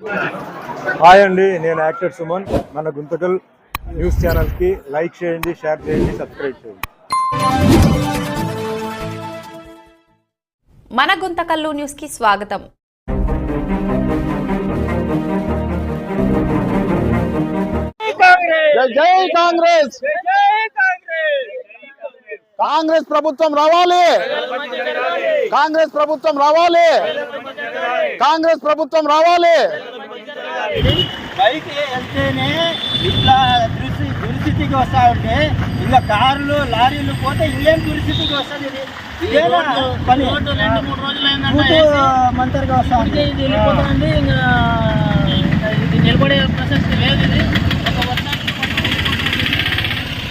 Hi అండి నేను actor Suman. మన గుంతకల్ న్యూస్ ఛానల్కి లైక్ చేయండి షేర్ చేయండి సబ్స్క్రైబ్ చేయండి. మన గుంతకల్లు న్యూస్కి స్వాగతం. జై జై కాంగ్రెస్! కాంగ్రెస్! ప్రభుత్వం రావాలి! కాంగ్రెస్! ప్రభుత్వం రావాలి! కాంగ్రెస్ ప్రభుత్వం రావాలి! బైక్ వెళ్తేనే ఇట్లా దురిస్థి దురిస్థితికి వస్తా ఉంటే ఇంకా కార్లు లారీలు పోతే ఇంకేం దురిస్థితికి వస్తుంది ఇది. పని. రెండు మూడు రోజులు మంతర్గా వస్తా ఉంది ఇది వెళ్ళిపోతుంది ఇంకా ఇంకా ఇది నిలబడే ప్రసక్తి లేదు ఇది ఒక వర్షానికి పంట వెళ్ళిపోతుంది.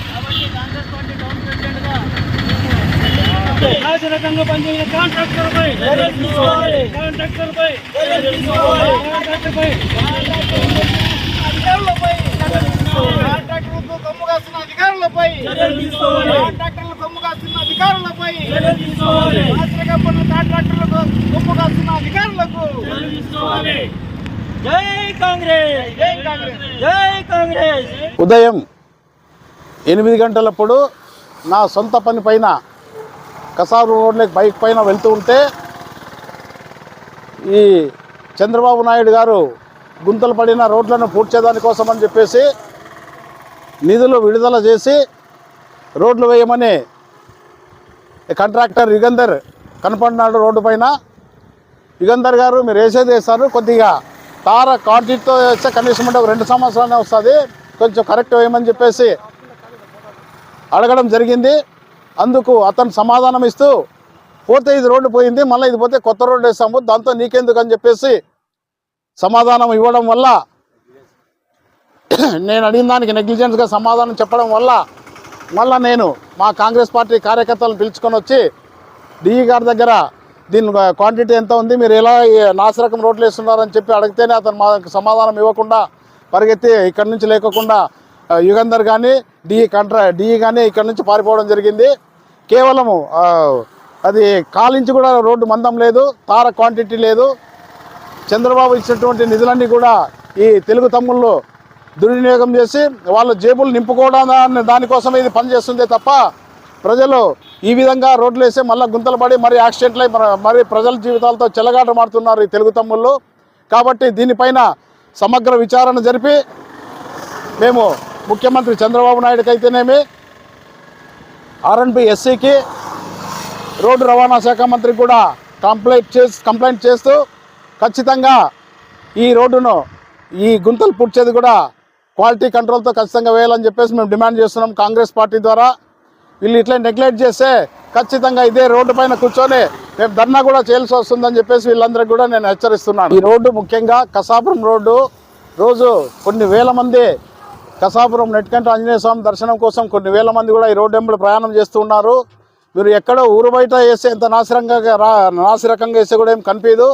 కాబట్టి కాంగ్రెస్ పార్టీ టౌన్ ప్రెసిడెంట్గా నాశరకంగా పనిచేసిన కాంట్రాక్టర్పై కాంట్రాక్టర్పై కాంట్రాక్టర్లకు కొమ్ము అధికారులపై. కాంట్రాక్టర్లు కొమ్ము అధికారులపై. కాంట్రాక్టర్లకు కొమ్ము అధికారులకు. ఉదయం ఎనిమిది గంటలప్పుడు నా సొంత పని పైన కసారు రోడ్లోకి బైక్ పైన వెళ్తూ ఉంటే ఈ చంద్రబాబు నాయుడు గారు గుంతలు పడిన రోడ్లను పూడ్చేదాని కోసమని అని చెప్పేసి నిధులు విడుదల చేసి రోడ్లు వేయమని కాంట్రాక్టర్ యుగంధర్ కనపడినాడు రోడ్డు పైన. యుగంధర్ గారు మీరు వేసేది వేస్తారు కొద్దిగా తార కాంట్రీట్తో వేస్తే కనీసం అంటే ఒక రెండు సంవత్సరాలనే వస్తుంది కొంచెం కరెక్ట్ వేయమని చెప్పేసి అడగడం జరిగింది. అందుకు అతను సమాధానం ఇస్తూ పోతే ఇది రోడ్డు పోయింది మళ్ళీ ఇది పోతే కొత్త రోడ్డు వేస్తాము దాంతో నీకెందుకు అని చెప్పేసి సమాధానం ఇవ్వడం వల్ల నేను అడిగిన దానికి నెగ్లిజెన్స్గా సమాధానం చెప్పడం వల్ల మళ్ళా నేను మా కాంగ్రెస్ పార్టీ కార్యకర్తలను పిలుచుకొని వచ్చి డిఈ గారి దగ్గర దీని క్వాంటిటీ ఎంత ఉంది మీరు ఎలా నాసిరకం రోడ్లు వేస్తున్నారని చెప్పి అడిగితేనే అతను మాకు సమాధానం ఇవ్వకుండా పరిగెత్తి ఇక్కడి నుంచి లేకకుండా యుగంధర్ కానీ డిఈ కంట్రా డిఈ కానీ ఇక్కడి నుంచి పారిపోవడం జరిగింది. కేవలము అది కాలించి కూడా రోడ్డు మందం లేదు తార క్వాంటిటీ లేదు. చంద్రబాబు ఇచ్చినటువంటి నిధులన్నీ కూడా ఈ తెలుగు తమ్ముళ్ళు దుర్వినియోగం చేసి వాళ్ళ జేబులు నింపుకోవడం దానికోసం ఇది పనిచేస్తుందే తప్ప ప్రజలు ఈ విధంగా రోడ్లు వేసి మళ్ళీ గుంతలు పడి మరి యాక్సిడెంట్లు అయి మరి- మరి ప్రజల జీవితాలతో చెలగాటమాడుతున్నారు ఈ తెలుగు తమ్ముళ్ళు. కాబట్టి దీనిపైన సమగ్ర విచారణ జరిపి మేము ముఖ్యమంత్రి చంద్రబాబు నాయుడుకి అయితేనేమి ఆర్ఎన్బి ఎస్సీకి రోడ్డు రవాణా శాఖ మంత్రి కూడా కంప్లైంట్ చేసి కంప్లైంట్ చేస్తూ ఖచ్చితంగా ఈ రోడ్డును ఈ గుంతలు పూడ్చేది కూడా క్వాలిటీ కంట్రోల్తో ఖచ్చితంగా వేయాలని చెప్పేసి మేము డిమాండ్ చేస్తున్నాం కాంగ్రెస్ పార్టీ ద్వారా. వీళ్ళు ఇట్లా నెగ్లెక్ట్ చేస్తే ఖచ్చితంగా ఇదే రోడ్డు పైన కూర్చొని మేము ధర్నా కూడా చేయాల్సి వస్తుందని చెప్పేసి వీళ్ళందరికీ కూడా నేను హెచ్చరిస్తున్నాను. ఈ రోడ్డు ముఖ్యంగా కసాపురం రోడ్డు రోజు కొన్ని వేల మంది కసాపురం నెట్కంట ఆంజనేయ స్వామి దర్శనం కోసం కొన్ని వేల మంది కూడా ఈ రోడ్డు వెంబడి ప్రయాణం చేస్తూ ఉన్నారు. మీరు ఎక్కడో ఊరు బయట వేస్తే ఎంత నాసిరకంగా రా నాసిరకంగా వేస్తే కూడా ఏం కనిపించదు.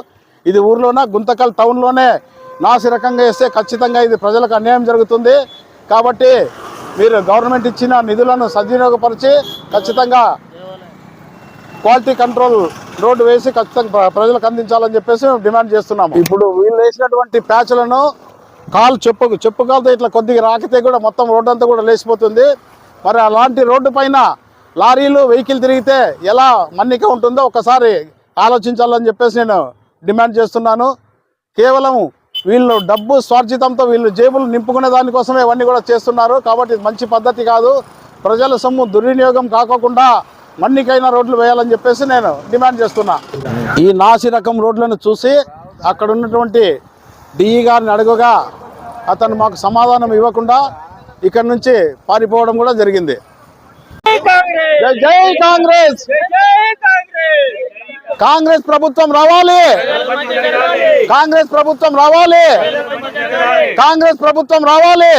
ఇది ఊర్లోన? గుంతకల్ టౌన్లోనే నాసిరకంగా వేస్తే ఖచ్చితంగా ఇది ప్రజలకు అన్యాయం జరుగుతుంది. కాబట్టి మీరు గవర్నమెంట్ ఇచ్చిన నిధులను సద్వినియోగపరిచి ఖచ్చితంగా క్వాలిటీ కంట్రోల్ రోడ్డు వేసి ఖచ్చితంగా ప్రజలకు అందించాలని చెప్పేసి మేము డిమాండ్ చేస్తున్నాము. ఇప్పుడు వీళ్ళు వేసినటువంటి ప్యాచ్లను కాలు చెప్పు చెప్పు కాలుతో ఇట్లా కొద్దిగా రాకితే కూడా మొత్తం రోడ్డు అంతా కూడా లేచిపోతుంది. మరి అలాంటి రోడ్డు పైన లారీలు వెహికల్ తిరిగితే ఎలా మన్నిక ఉంటుందో ఒకసారి ఆలోచించాలని చెప్పేసి నేను డిమాండ్ చేస్తున్నాను. కేవలం వీళ్ళు డబ్బు స్వార్జితంతో వీళ్ళు జేబులు నింపుకునే దానికోసమే ఇవన్నీ కూడా చేస్తున్నారు. కాబట్టి మంచి పద్ధతి కాదు. ప్రజల సొమ్ము దుర్వినియోగం కాకోకుండా మన్నికైన రోడ్లు వేయాలని చెప్పేసి నేను డిమాండ్ చేస్తున్నా. ఈ నాసి రకం రోడ్లను చూసి అక్కడ ఉన్నటువంటి డిఈ గారిని అడుగుగా అతను మాకు సమాధానం ఇవ్వకుండా ఇక్కడ నుంచి పారిపోవడం కూడా జరిగింది. జై జై కాంగ్రెస్! కాంగ్రెస్ ప్రభుత్వం రావాలి! కాంగ్రెస్ ప్రభుత్వం రావాలి! కాంగ్రెస్ ప్రభుత్వం రావాలి!